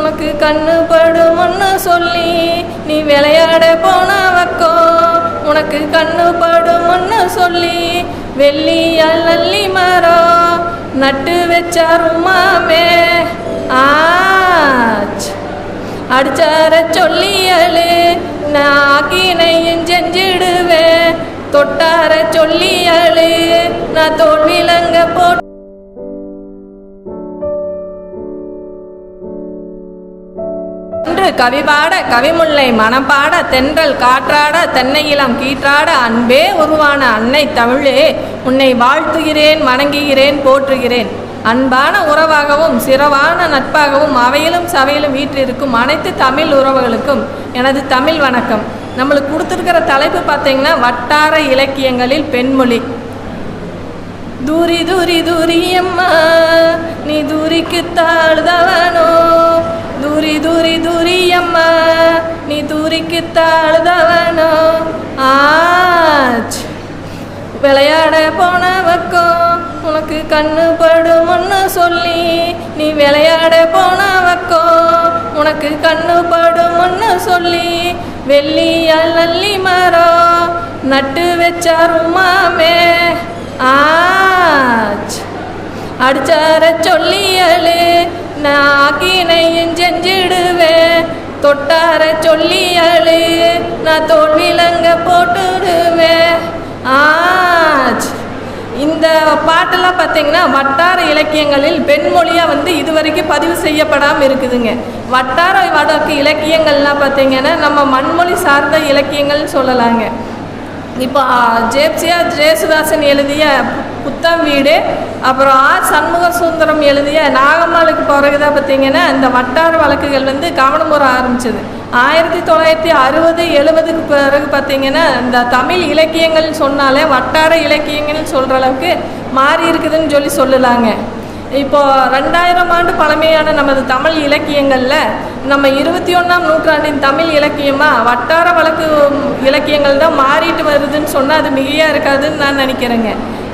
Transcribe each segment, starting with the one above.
உனக்கு கண்ணு படுமன்னு சொல்லி நீ விளையாட போன வக்கோ உனக்கு கண்ணு படுமன்னு சொல்லி வெள்ளியால் நல்லி மரம் நட்டு வச்சாருமாமே ஆச். அடிச்சார சொல்லியலு நான் ஆக்கினையும் செஞ்சிடுவேன். தொட்டார சொல்லியலு நான் தோல்விலங்க போட்டு கவிபாட கவிமுல்லை மனப்பாட தென்றல் காற்றாட தென்னை இளம் கீற்றாட அன்பே உருவான அன்னை தமிழே உன்னை வாழ்த்துகிறேன் வணங்குகிறேன் போற்றுகிறேன். அன்பான உறவாகவும் சிறவான நட்பாகவும் அவையிலும் சபையிலும் வீற்றிருக்கும் அனைத்து தமிழ் உறவுகளுக்கும் எனது தமிழ் வணக்கம். நம்மளுக்கு கொடுத்துருக்கிற தலைப்பு பார்த்தீங்கன்னா வட்டார இலக்கியங்களில் பெண்மொழி. தூரி தூரி தூரியம்மா நீ தூரிக்கு தாழ்தவனோ தூரி தூரி தூரி அம்மா நீ தூரிக்கு தாழ்தவனோ ஆச். விளையாட போனவக்கும் உனக்கு கண்ணு படுமன்னு சொல்லி நீ விளையாட போனவக்கும் உனக்கு கண்ணு படுமன்னு சொல்லி வெள்ளியால் நல்லி மரம் நட்டு வச்சாருமாமே ஆச். அடிச்சார சொல்லியலே நான் ஆக்கினையும் செஞ்சிடுவேன் தொட்டார சொல்லியலு நான் தோல்விலங்க போட்டுடுவேன் ஆச். இந்த பாட்டெல்லாம் பார்த்தீங்கன்னா வட்டார இலக்கியங்களில் பெண்மொழியாக வந்து இதுவரைக்கும் பதிவு செய்யப்படாமல் இருக்குதுங்க. வட்டார வடக்கு இலக்கியங்கள்லாம் பார்த்தீங்கன்னா நம்ம மண்மொழி சார்ந்த இலக்கியங்கள்னு சொல்லலாங்க. இப்போ ஜேப்சியா ஜேசுதாசன் எழுதிய புத்தம் வீடு அப்புறம் ஆர் சண்முக சுந்தரம் எழுதிய நாகம்மாளுக்கு பிறகுதான் பார்த்தீங்கன்னா இந்த வட்டார வழக்குகள் வந்து கவனம் வர ஆரம்பிச்சது. ஆயிரத்தி தொள்ளாயிரத்தி அறுபது எழுபதுக்கு பிறகு பார்த்தீங்கன்னா இந்த தமிழ் இலக்கியங்கள்னு சொன்னாலே வட்டார இலக்கியங்கள்னு சொல்கிற அளவுக்கு மாறி இருக்குதுன்னு சொல்லி சொல்லலாங்க. இப்போ ரெண்டாயிரம் ஆண்டு பழமையான நமது தமிழ் இலக்கியங்களில் நம்ம இருபத்தி ஒன்றாம் நூற்றாண்டின் தமிழ் இலக்கியமாக வட்டார வழக்கு இலக்கியங்கள் தான் மாறிட்டு வருதுன்னு சொன்னால் அது மிகையாக இருக்காதுன்னு நான் நினைக்கிறேங்க.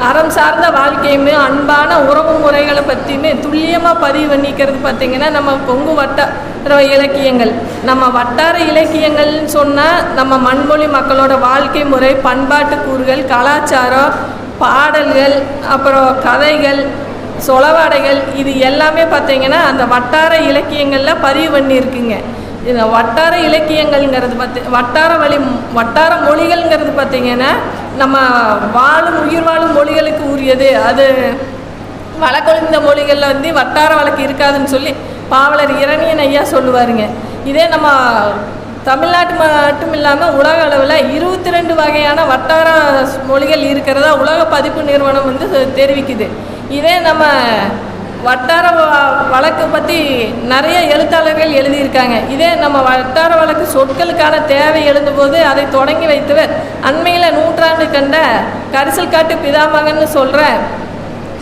அறம் சார்ந்த வாழ்க்கையுமே அன்பான உறவு முறைகளை பற்றியுமே துல்லியமாக பதிவு பண்ணிக்கிறது பார்த்திங்கன்னா நம்ம கொங்கு வட்டார இலக்கியங்கள். நம்ம வட்டார இலக்கியங்கள்னு சொன்னால் நம்ம மண்மொழி மக்களோட வாழ்க்கை முறை பண்பாட்டு கூறுகள் கலாச்சாரம் பாடல்கள் அப்புறம் கதைகள் சொலவாடைகள் இது எல்லாமே பார்த்தீங்கன்னா அந்த வட்டார இலக்கியங்களில் பதிவு பண்ணியிருக்குங்க. இந்த வட்டார இலக்கியங்கள்ங்கிறது பார்த்து வட்டார வழி வட்டார மொழிகள்ங்கிறது பார்த்தீங்கன்னா நம்ம வாழும் உயிர் வாழும் மொழிகளுக்கு உரியது. அது வழக்கொழிந்த மொழிகளில் வந்து வட்டார வழக்கு இருக்காதுன்னு சொல்லி பாவலர் இரணியன் ஐயா சொல்லுவாருங்க. இதே நம்ம தமிழ்நாட்டு மட்டும் இல்லாமல் உலக அளவில் இருபத்தி ரெண்டு வகையான வட்டார மொழிகள் இருக்கிறதா உலக பதிப்பு நிறுவனம் வந்து தெரிவிக்குது. இதே நம்ம வட்டார வ- வழக்கு பற்றி நிறைய எழுத்தாளர்கள் எழுதியிருக்காங்க. இதே நம்ம வட்டார வழக்கு சொற்களுக்கான தேவை எழுதும்போது அதை தொடங்கி வைத்தவர் அண்மையில் நூற்றாண்டு கண்ட கரிசல் காட்டு பிதாமகன்னு சொல்கிற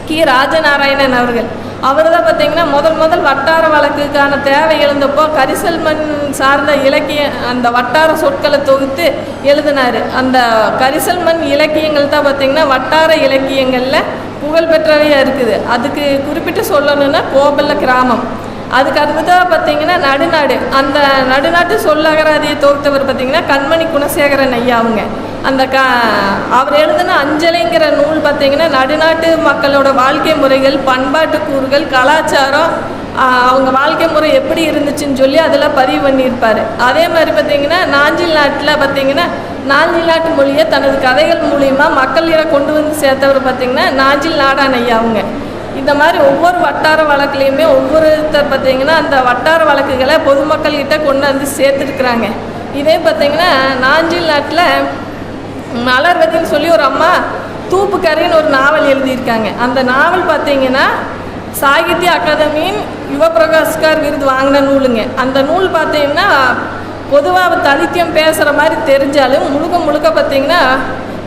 கி. ராஜநாராயணன் அவர்கள். அவர் தான் பார்த்தீங்கன்னா முதல் முதல் வட்டார வழக்குக்கான தேவை எழுந்தப்போ கரிசல் மண் சார்ந்த இலக்கியம் அந்த வட்டார சொற்களை தொகுத்து எழுதினார். அந்த கரிசல் மண் இலக்கியங்கள் தான் பார்த்தீங்கன்னா வட்டார இலக்கியங்களில் புகழ்பெற்றவையாக இருக்குது. அதுக்கு குறிப்பிட்டு சொல்லணும்னா கோபல்ல கிராமம். அதுக்கு அடுத்ததாக பார்த்தீங்கன்னா நடுநாடு. அந்த நடுநாட்டு சொல்லகராதியை தொகுத்தவர் பார்த்தீங்கன்னா கண்மணி குணசேகரன் ஐயா அவங்க. அந்த க அவர் எழுதின அஞ்சலிங்கிற நூல் பார்த்தீங்கன்னா நடுநாட்டு மக்களோட வாழ்க்கை முறைகள் பண்பாட்டு கூறுகள் கலாச்சாரம் அவங்க வாழ்க்கை முறை எப்படி இருந்துச்சுன்னு சொல்லி அதில் பதிவு பண்ணியிருப்பார். அதே மாதிரி பார்த்தீங்கன்னா நாஞ்சில் நாட்டில் பார்த்தீங்கன்னா நாஞ்சில் நாட்டு மொழியை தனது கதைகள் மூலியமா மக்கள் கொண்டு வந்து சேர்த்தவர் பார்த்தீங்கன்னா நாஞ்சில் நாடான் ஐயா அவங்க. இந்த மாதிரி ஒவ்வொரு வட்டார வழக்குலையுமே ஒவ்வொருத்தர் பார்த்தீங்கன்னா அந்த வட்டார வழக்குகளை பொதுமக்கள்கிட்ட கொண்டு வந்து சேர்த்துருக்குறாங்க. இதே பார்த்தீங்கன்னா நாஞ்சில் நாட்டில் மலர்வதின்னு சொல்லி ஒரு அம்மா தூப்புக்கரின்னு ஒரு நாவல் எழுதியிருக்காங்க. அந்த நாவல் பார்த்தீங்கன்னா சாகித்ய அகாதமியின் யுவ பிரகாஷ்கார் விருது வாங்கின நூலுங்க. அந்த நூல் பார்த்தீங்கன்னா பொதுவாக தனித்தியம் பேசுகிற மாதிரி தெரிஞ்சாலும் முழுக்க முழுக்க பார்த்தீங்கன்னா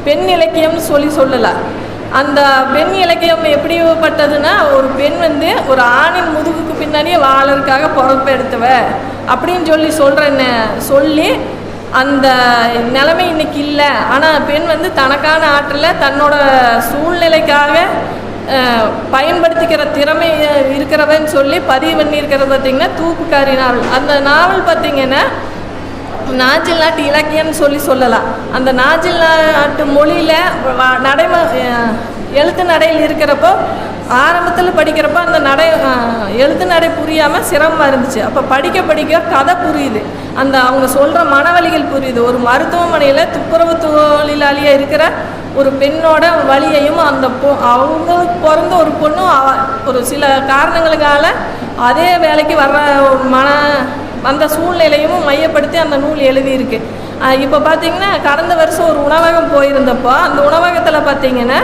பெண் இலக்கியம்னு சொல்லி சொல்லலாம். அந்த பெண் இலக்கியம் எப்படிப்பட்டதுன்னா ஒரு பெண் வந்து ஒரு ஆணின் முதுகுக்கு பின்னாடியே வாழறதுக்காக பொறுப்பெடுத்துவ அப்படின்னு சொல்லி சொல்கிற சொல்லி அந்த நிலைமை இன்னைக்கு இல்லை. ஆனால் பெண் வந்து தனக்கான ஆற்றில் தன்னோட சூழ்நிலைக்காக பயன்படுத்திக்கிற திறமை அஹ், இருக்கிறவன்னு சொல்லி பதிவு பண்ணியிருக்கிறது பார்த்திங்கன்னா தூக்குக்காரி நாவல். அந்த நாவல் பார்த்திங்கன்னா நாஜில் நாட்டு இலக்கியம்னு சொல்லி சொல்லலாம். அந்த நாஜில் நாட்டு மொழியில் நடைம எழுத்து நடையில் இருக்கிறப்போ ஆரம்பத்தில் படிக்கிறப்போ அந்த நடை எழுத்து நடை புரியாமல் சிரமமாக இருந்துச்சு. அப்போ படிக்க படிக்க கதை புரியுது. அந்த அவங்க சொல்கிற மனவழிகள் புரியுது. ஒரு மருத்துவமனையில் துப்புரவு தொழிலாளியாக இருக்கிற ஒரு பெண்ணோட வழியையும் அந்த பொ அவங்களுக்கு பிறந்த ஒரு பொண்ணும் ஒரு சில காரணங்களுக்கால அதே வேலைக்கு வர்ற ஒரு மன அந்த சூழ்நிலையும் மையப்படுத்தி அந்த நூல் எழுதியிருக்கு. இப்போ பார்த்தீங்கன்னா கடந்த வருஷம் ஒரு உணவகம் போயிருந்தப்போ அந்த உணவகத்தில் பார்த்தீங்கன்னா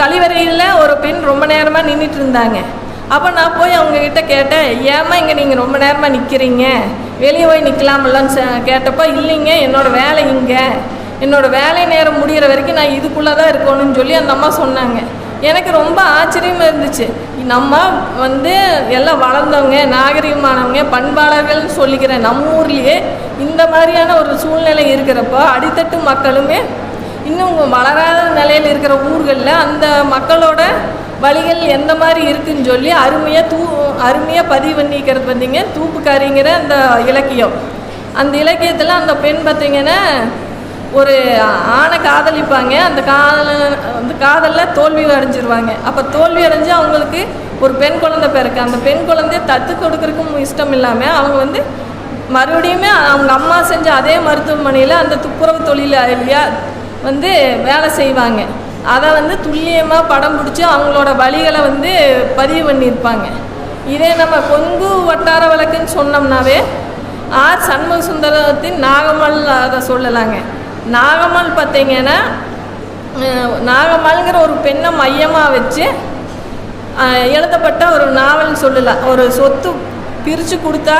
கழிவறையில் ஒரு பெண் ரொம்ப நேரமாக நின்றுட்டு இருந்தாங்க அப்போ நான் போய் அவங்கக்கிட்ட கேட்டேன் ஏமா இங்கே நீங்கள் ரொம்ப நேரமாக நிற்கிறீங்க வெளியே போய் நிற்கலாமில்லன்னு கேட்டப்போ இல்லைங்க என்னோடய வேலை இங்கே. என்னோடய வேலை நேரம் முடிகிற வரைக்கும் நான் இதுக்குள்ளே தான் இருக்கணும்னு சொல்லி அந்த அம்மா சொன்னாங்க. எனக்கு ரொம்ப ஆச்சரியமாக இருந்துச்சு. நம்ம வந்து எல்லாம் வளர்ந்தவங்க நாகரிகமானவங்க பண்பாளர்கள்னு சொல்லிக்கிற நம்ம ஊர்லேயே இந்த மாதிரியான ஒரு சூழ்நிலை இருக்கிறப்போ அடித்தட்டு மக்களுமே இன்னும் வளராத நிலையில் இருக்கிற ஊர்களில் அந்த மக்களோட வழிகள் எந்த மாதிரி இருக்குன்னு சொல்லி அருமையாக தூ அருமையாக பதிவு பண்ணிக்கிறது பார்த்தீங்க தூப்புக்காரிங்கிற அந்த இலக்கியம். அந்த இலக்கியத்தில் அந்த பெண் பார்த்தீங்கன்னா ஒரு ஆணை காதலிப்பாங்க. அந்த காதல அந்த காதலில் தோல்வி அடைஞ்சிருவாங்க. அப்போ தோல்வி அடைஞ்சு அவங்களுக்கு ஒரு பெண் குழந்தை பிறக்கு. அந்த பெண் குழந்தைய தத்து கொடுக்குறக்கும் இஷ்டம் இல்லாமல் அவங்க வந்து மறுபடியுமே அவங்க அம்மா செஞ்ச அதே மருத்துவமனையில் அந்த துப்புரவு தொழிலாளியாக வந்து வேலை செய்வாங்க. அதை வந்து துல்லியமாக படம் பிடிச்சி அவங்களோட வழிகளை வந்து பதிவு பண்ணியிருப்பாங்க. இதே நம்ம கொங்கு வட்டார வழக்குன்னு சொன்னோம்னாவே ஆர் சண்முக சுந்தரத்தின் நாகமல் அதை சொல்லலாங்க. நாகம்மாள் பார்த்தீங்கன்னா நாகம்மாள்ங்கிற ஒரு பெண்ணை மையமாக வச்சு எழுதப்பட்ட ஒரு நாவல் சொல்லலாம் ஒரு சொத்து பிரித்து கொடுத்தா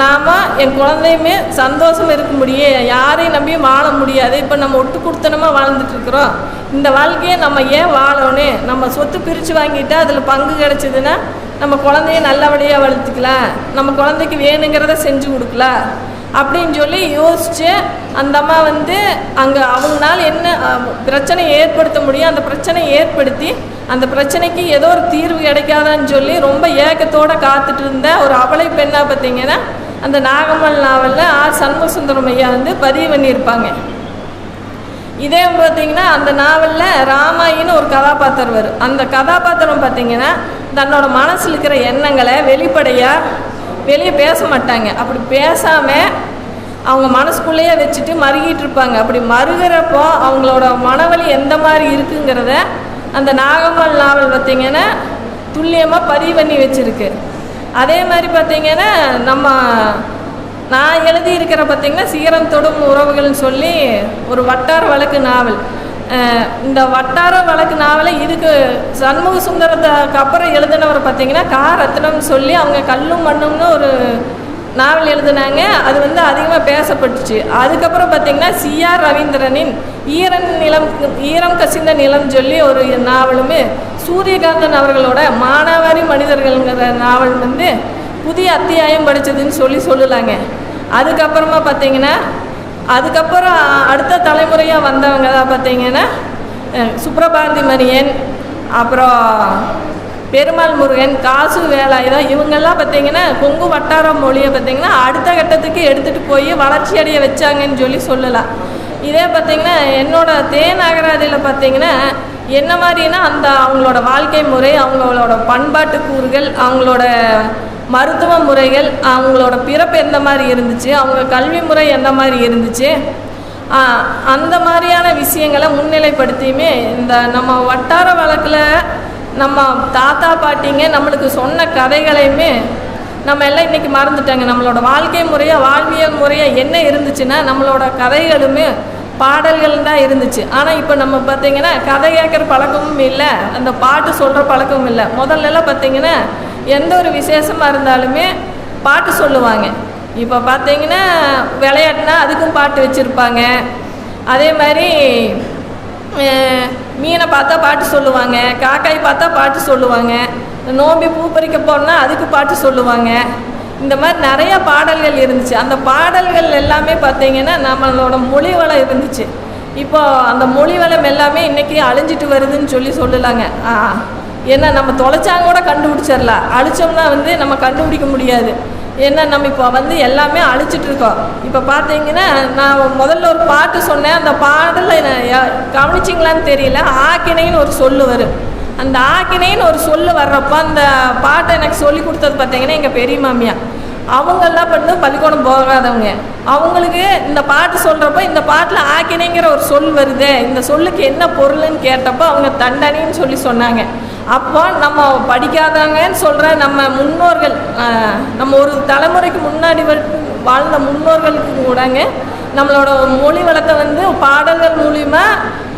நாம் என் குழந்தையுமே சந்தோஷம் இருக்க முடியும் யாரையும் நம்பி வாழ முடியாது. இப்போ நம்ம ஒட்டு கொடுத்தனமாக வாழ்ந்துட்டுருக்குறோம் இந்த வாழ்க்கையை நம்ம ஏன் வாழணும் நம்ம சொத்து பிரித்து வாங்கிட்டா அதில் பங்கு கிடச்சிதுன்னா நம்ம குழந்தைய நல்லபடியாக வளர்த்துக்கலாம். நம்ம குழந்தைக்கு வேணுங்கிறத செஞ்சு கொடுக்கலாம். அப்படின்னு சொல்லி யோசித்து அந்த அம்மா வந்து அங்கே அவங்களால என்ன பிரச்சனை ஏற்படுத்த முடியும் அந்த பிரச்சனையை ஏற்படுத்தி அந்த பிரச்சனைக்கு ஏதோ ஒரு தீர்வு கிடைக்காதான்னு சொல்லி ரொம்ப ஏக்கத்தோடு காத்துட்டு இருந்த ஒரு அவளை பெண்ணாக பார்த்தீங்கன்னா அந்த நாகமல் நாவலில் ஆர் சண்முகசுந்தரம் ஐயா வந்து பதிவு பண்ணியிருப்பாங்க. இதே பார்த்தீங்கன்னா அந்த நாவலில் ராமாயின்னு ஒரு கதாபாத்திரம் வரும் அந்த கதாபாத்திரம் பார்த்தீங்கன்னா தன்னோட மனசில் இருக்கிற எண்ணங்களை வெளிப்படையாக வெளியே பேச மாட்டாங்க. அப்படி பேசாமல் அவங்க மனசுக்குள்ளேயே வச்சுட்டு மருகிட்டு இருப்பாங்க. அப்படி மருகிறப்போ அவங்களோட மனவலி எந்த மாதிரி இருக்குங்கிறத அந்த நாகம்மாள் நாவல் பார்த்தீங்கன்னா துல்லியமாக பதிவு பண்ணி வச்சுருக்கு. அதே மாதிரி பார்த்திங்கன்னா நம்ம நான் எழுதியிருக்கிற பார்த்திங்கன்னா சீரம் தொடும் உறவுகள்னு சொல்லி ஒரு வட்டார வழக்கு நாவல். இந்த வட்டார வழக்கு நாவலை இதுக்கு சண்முக சுந்தரத்துக்கு அப்புறம் எழுதினவர் பார்த்தீங்கன்னா கா. ரத்னம் சொல்லி அவங்க கல்லும் மண்ணும்னு ஒரு நாவல் எழுதினாங்க. அது வந்து அதிகமாக பேசப்பட்டுச்சு. அதுக்கப்புறம் பார்த்தீங்கன்னா சிஆர் ரவீந்திரனின் ஈரன் நிலம் ஈரம் கசிந்த நிலம் சொல்லி ஒரு நாவலுமே சூரியகாந்தன் அவர்களோட மானாவாரி மனிதர்கள்ங்கிற நாவல் வந்து புதிய அத்தியாயம் படித்ததுன்னு சொல்லி சொல்லலாங்க. அதுக்கப்புறமா பார்த்தீங்கன்னா அதுக்கப்புறம் அடுத்த தலைமுறையாக வந்தவங்க தான் பார்த்தீங்கன்னா சுப்ரபாரதி மணியன் அப்புறம் பெருமாள் முருகன் காசு வேலாயுதம் இவங்கெல்லாம் பார்த்தீங்கன்னா கொங்கு வட்டார மொழியை பார்த்தீங்கன்னா அடுத்த கட்டத்துக்கு எடுத்துகிட்டு போய் வளர்ச்சி அடைய வச்சாங்கன்னு சொல்லி சொல்லலாம். இதே பார்த்தீங்கன்னா என்னோடய தேநாகராதியில் பார்த்தீங்கன்னா என்ன மாதிரினா அந்த அவங்களோட வாழ்க்கை முறை அவங்களோட பண்பாட்டு கூறுகள் அவங்களோட மருத்துவ முறைகள் அவங்களோட பிறப்பு எந்த மாதிரி இருந்துச்சு? அவங்க கல்வி முறை எந்த மாதிரி இருந்துச்சு? அந்த மாதிரியான விஷயங்களை முன்னிலைப்படுத்தியுமே இந்த நம்ம வட்டார வழக்கில் நம்ம தாத்தா பாட்டிங்க நம்மளுக்கு சொன்ன கதைகளையுமே நம்ம எல்லாம் இன்றைக்கி மறந்துட்டாங்க. நம்மளோட வாழ்க்கை முறையாக வாழ்வியல் முறையாக என்ன இருந்துச்சுன்னா நம்மளோட கதைகளுமே பாடல்கள் தான் இருந்துச்சு. ஆனால் இப்போ நம்ம பார்த்தீங்கன்னா கதை கேட்குற பழக்கமும் இல்லை அந்த பாட்டு சொல்கிற பழக்கமும் இல்லை. முதல்லலாம் பார்த்திங்கன்னா எந்த ஒரு விசேஷமாக இருந்தாலுமே பாட்டு சொல்லுவாங்க. இப்போ பார்த்தீங்கன்னா விளையாட்டுனா அதுக்கும் பாட்டு வச்சுருப்பாங்க. அதே மாதிரி மீனை பார்த்தா பாட்டு சொல்லுவாங்க. காக்காய் பார்த்தா பாட்டு சொல்லுவாங்க. நோம்பி பூ பறிக்க போனால் அதுக்கு பாட்டு சொல்லுவாங்க. இந்த மாதிரி நிறைய பாடல்கள் இருந்துச்சு. அந்த பாடல்கள் எல்லாமே பார்த்தீங்கன்னா நம்மளோட மொழி வளம் இருந்துச்சு. இப்போ அந்த மொழி வளம் எல்லாமே இன்றைக்கி அழிஞ்சிட்டு வருதுன்னு சொல்லி சொல்லலாங்க. ஆ. ஏன்னா நம்ம தொலைச்சாங்க கூட கண்டுபிடிச்சிடலாம். அழிச்சோம்னா வந்து நம்ம கண்டுபிடிக்க முடியாது. ஏன்னா நம்ம இப்போ வந்து எல்லாமே அழிச்சிட்டு இருக்கோம். இப்போ பார்த்தீங்கன்னா நான் முதல்ல ஒரு பாட்டு சொன்னேன். அந்த பாடலில் கவனிச்சிங்களான்னு தெரியல. ஆக்கினைன்னு ஒரு சொல்லு வரும். அந்த ஆக்கினைன்னு ஒரு சொல்லு வர்றப்போ அந்த பாட்டை எனக்கு சொல்லி கொடுத்தது பார்த்தீங்கன்னா எங்கள் பெரிய மாமியா அவங்கெல்லாம் பண்ணும் பள்ளிக்கூடம் போகாதவங்க. அவங்களுக்கு இந்த பாட்டு சொல்கிறப்போ இந்த பாட்டில் ஆக்கினைங்கிற ஒரு சொல் வருது. இந்த சொல்லுக்கு என்ன பொருள்னு கேட்டப்போ அவங்க தண்டனைன்னு சொல்லி சொன்னாங்க. அப்போ நம்ம படிக்காதவங்கன்னு சொல்கிற நம்ம முன்னோர்கள் நம்ம ஒரு தலைமுறைக்கு முன்னாடி வாழ்ந்த முன்னோர்களுக்கு கூடங்க நம்மளோட மொழி வளத்தை வந்து பாடல்கள் மூலிமா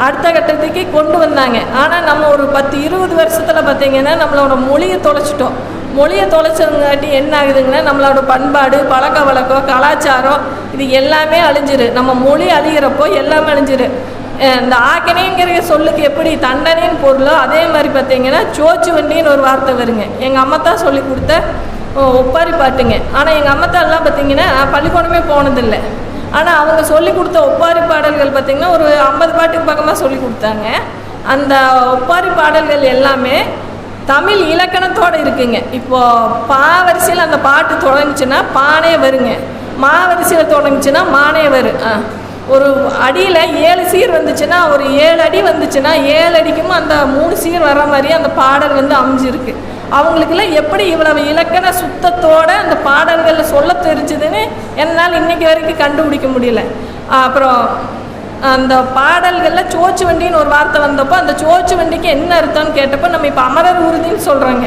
அடுத்த கட்டத்துக்கு கொண்டு வந்தாங்க. ஆனால் நம்ம ஒரு பத்து இருபது வருஷத்தில் பார்த்திங்கன்னா நம்மளோட மொழியை தொலைச்சிட்டோம். மொழியை தொலைச்சதுங்காட்டி என்ன ஆகுதுங்கன்னா நம்மளோட பண்பாடு பழக்க வழக்கம் கலாச்சாரம் இது எல்லாமே அழிஞ்சிரு. நம்ம மொழி அழிகிறப்போ எல்லாமே அழிஞ்சிரு. இந்த ஆக்கினைங்கிற சொல்லுக்கு எப்படி தண்டனைன்னு பொருளோ அதே மாதிரி பார்த்தீங்கன்னா சோச்சு வண்டின்னு ஒரு வார்த்தை வருங்க. எங்கள் அம்மா தான் சொல்லி கொடுத்த ஒப்பாரி பாட்டுங்க. ஆனால் எங்கள் அம்மா தான் எல்லாம் பார்த்தீங்கன்னா பள்ளிக்கூடமே போனதில்லை. ஆனால் அவங்க சொல்லி கொடுத்த ஒப்பாரி பாடல்கள் பார்த்திங்கன்னா ஒரு ஐம்பது பாட்டுக்கு பக்கமாக சொல்லி கொடுத்தாங்க. அந்த ஒப்பாரி பாடல்கள் எல்லாமே தமிழ் இலக்கணத்தோடு இருக்குங்க. இப்போது பா வரிசையில் அந்த பாட்டு தொடங்குச்சுன்னா பானே வருங்க. மா வரிசையில் தொடங்குச்சுன்னா மானே வரும். ஆ. ஒரு அடியில் ஏழு சீர் வந்துச்சுன்னா ஒரு ஏழு அடி வந்துச்சுன்னா ஏழு அடிக்கும் அந்த மூணு சீர் வர மாதிரி அந்த பாடல் வந்து அமைஞ்சிருக்கு. அவங்களுக்கெல்லாம் எப்படி இவ்வளவு இலக்கண சுத்தத்தோட அந்த பாடல்களில் சொல்ல தெரிஞ்சுதுன்னு என்னால் இன்னைக்கு வரைக்கும் கண்டுபிடிக்க முடியல. அப்புறம் அந்த பாடல்களில் சோச்சு வண்டின்னு ஒரு வார்த்தை வந்தப்போ அந்த சோச்சு வண்டிக்கு என்ன அர்த்தம்னு கேட்டப்போ நம்ம இப்போ அமரர் ஊர்தின்னு சொல்கிறாங்க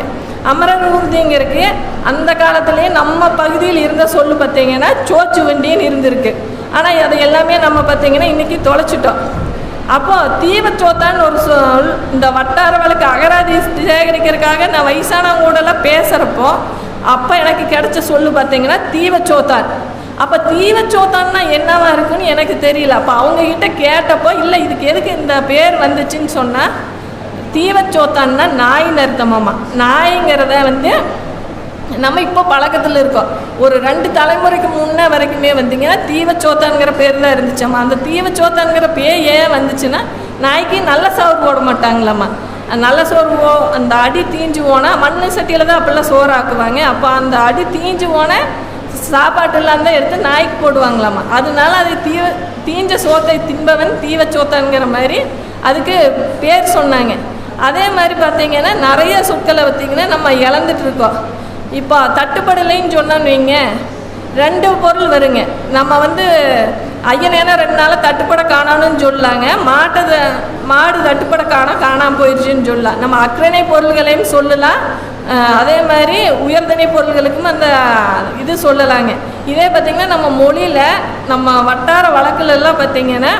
அமரர் உறுதிங்கிறதுக்கு அந்த காலத்துலேயே நம்ம பகுதியில் இருந்த சொல்லு பார்த்தீங்கன்னா சோச்சு வண்டின்னு இருந்திருக்கு. ஆனால் அது எல்லாமே நம்ம பார்த்திங்கன்னா இன்றைக்கி தொலைச்சிட்டோம். அப்போது தீவச்சோத்தான்னு ஒரு சொல் இந்த வட்டார வழக்கு அகராதி சேகரிக்கிறதுக்காக நான் வயசானவங்க கூடலாம் பேசுகிறப்போ அப்போ எனக்கு கிடைச்ச சொல்லு பார்த்தீங்கன்னா தீவச்சோத்தான் அப்போ தீவச்சோத்தான்னா என்னவா இருக்குன்னு எனக்கு தெரியல. அப்போ அவங்கக்கிட்ட கேட்டப்போ இல்லை இதுக்கு எதுக்கு இந்த பேர் வந்துச்சுன்னு சொன்னால் தீவச்சோத்தான்னா நாயின்னு அர்த்தமாமா நாய்ங்கிறத வந்து நம்ம இப்போ பழக்கத்தில் இருக்கோம். ஒரு ரெண்டு தலைமுறைக்கு முன்னே வரைக்குமே வந்தீங்கன்னா தீவச்சோத்தான்கிற பேர் தான் இருந்துச்சம்மா. அந்த தீவச்சோத்தான்கிற பேர் ஏன் வந்துச்சுன்னா நாய்க்கு நல்ல சோறு போட மாட்டாங்களாம்மா. நல்ல சோறு போ அந்த அடி தீஞ்சு போனால் மண் சட்டியில் தான் அப்போல்லாம் சோறு ஆக்குவாங்க அப்போ அந்த அடி தீஞ்சு போனால் சாப்பாட்டெல்லாம் தான் எடுத்து நாய்க்கு போடுவாங்களாம்மா. அதனால அது தீவ தீஞ்ச சோத்தை தின்பவன் தீவச்சோத்தான்கிற மாதிரி அதுக்கு பேர் சொன்னாங்க. அதே மாதிரி பார்த்தீங்கன்னா நிறைய சொற்களை பார்த்தீங்கன்னா நம்ம இழந்துட்டு இருக்கோம். இப்போ தட்டுப்படலைன்னு சொன்னோன்னு வைங்க. ரெண்டு பொருள் வருங்க. நம்ம வந்து ஐயனேனா ரெண்டு நாளாக தட்டுப்பட காணான்னு சொல்லலாங்க மாட்டை த- மாடு தட்டுப்பட காண காணாமல் போயிடுச்சுன்னு சொல்லலாம் நம்ம அக்ரணை பொருள்களையும் சொல்லலாம். அதே மாதிரி உயர்தனை பொருள்களுக்கும் அந்த இது சொல்லலாங்க. இதே பார்த்திங்கன்னா நம்ம மொழியில் நம்ம வட்டார வழக்குலெல்லாம் பார்த்திங்கன்னா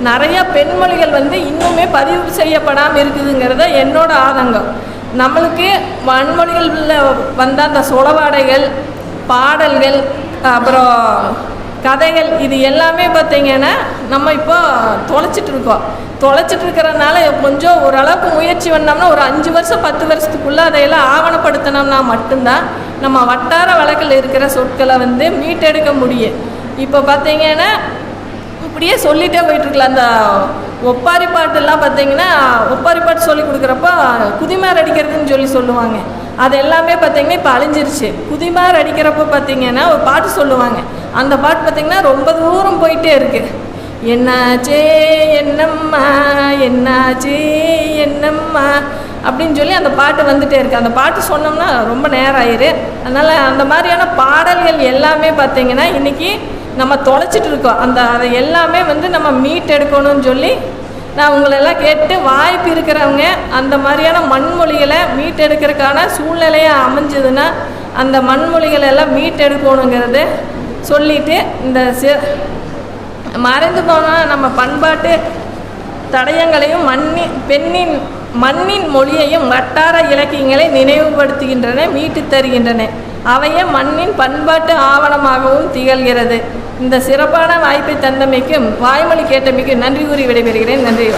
நிறைய பெண்மொழிகள் வந்து இன்னுமே பதிவு செய்யப்படாமல் இருக்குதுங்கிறத என்னோட ஆதங்கம். நம்மளுக்கு வன்மொழிகளில் வந்த அந்த சுளவாடைகள் பாடல்கள் அப்புறம் கதைகள் இது எல்லாமே பார்த்திங்கன்னா நம்ம இப்போ தொலைச்சிட்டு இருக்கோம். தொலைச்சிட்டு கொஞ்சம் ஓரளவுக்கு முயற்சி பண்ணோம்னா ஒரு அஞ்சு வருஷம் பத்து வருஷத்துக்குள்ளே அதையெல்லாம் ஆவணப்படுத்தினோம்னா மட்டும்தான் நம்ம வட்டார வழக்கில் இருக்கிற சொற்களை வந்து மீட்டெடுக்க முடியும். இப்போ பார்த்திங்கன்னா இப்படியே சொல்லிட்டே போயிட்டுருக்கலாம் அந்த ஒப்பாரி பாட்டுலாம் பார்த்தீங்கன்னா ஒப்பாரி பாட்டு சொல்லி கொடுக்குறப்போ குதிமார் அடிக்கிறதுன்னு சொல்லி சொல்லுவாங்க. அது எல்லாமே பார்த்தீங்கன்னா இப்போ அழிஞ்சிருச்சு. குதிமார் அடிக்கிறப்போ பார்த்தீங்கன்னா ஒரு பாட்டு சொல்லுவாங்க. அந்த பாட்டு பார்த்தீங்கன்னா ரொம்ப தூரம் போயிட்டே இருக்கு. என்னாச்சே என்னம்மா என்னாச்சே என்னம்மா அப்படின்னு சொல்லி அந்த பாட்டு வந்துட்டே இருக்கு. அந்த பாட்டு சொன்னோம்னா ரொம்ப நேரம் ஆயிரு. அதனால் அந்த மாதிரியான பாடல்கள் எல்லாமே பார்த்தீங்கன்னா இன்றைக்கி நம்ம தொலைச்சிட்டு இருக்கோம். அந்த அதை எல்லாமே வந்து நம்ம மீட் எடுக்கணும்னு சொல்லி நான் உங்களெல்லாம் கேட்டு வாய்ப்பு இருக்கிறவங்க அந்த மாதிரியான மண்மொழிகளை மீட் எடுக்கிறதுக்கான சூழ்நிலையை அமைஞ்சதுன்னா அந்த மண்மொழிகளை எல்லாம் மீட் எடுக்கணுங்கிறத சொல்லிட்டு இந்த சி மறைந்து போன நம்ம பண்பாட்டு தடயங்களையும் மண்ணின் பெண்ணின் மண்ணின் மொழியையும் வட்டார இலக்கியங்களை நினைவுபடுத்துகின்றன மீட்டு தருகின்றன. அவையே மண்ணின் பண்பாட்டு ஆவணமாகவும் திகழ்கிறது. இந்த சிறப்பான வாய்ப்பை தந்தமைக்கும் வாய்மொழி கேட்டமைக்கும் நன்றி கூறி விடைபெறுகிறேன். நன்றி.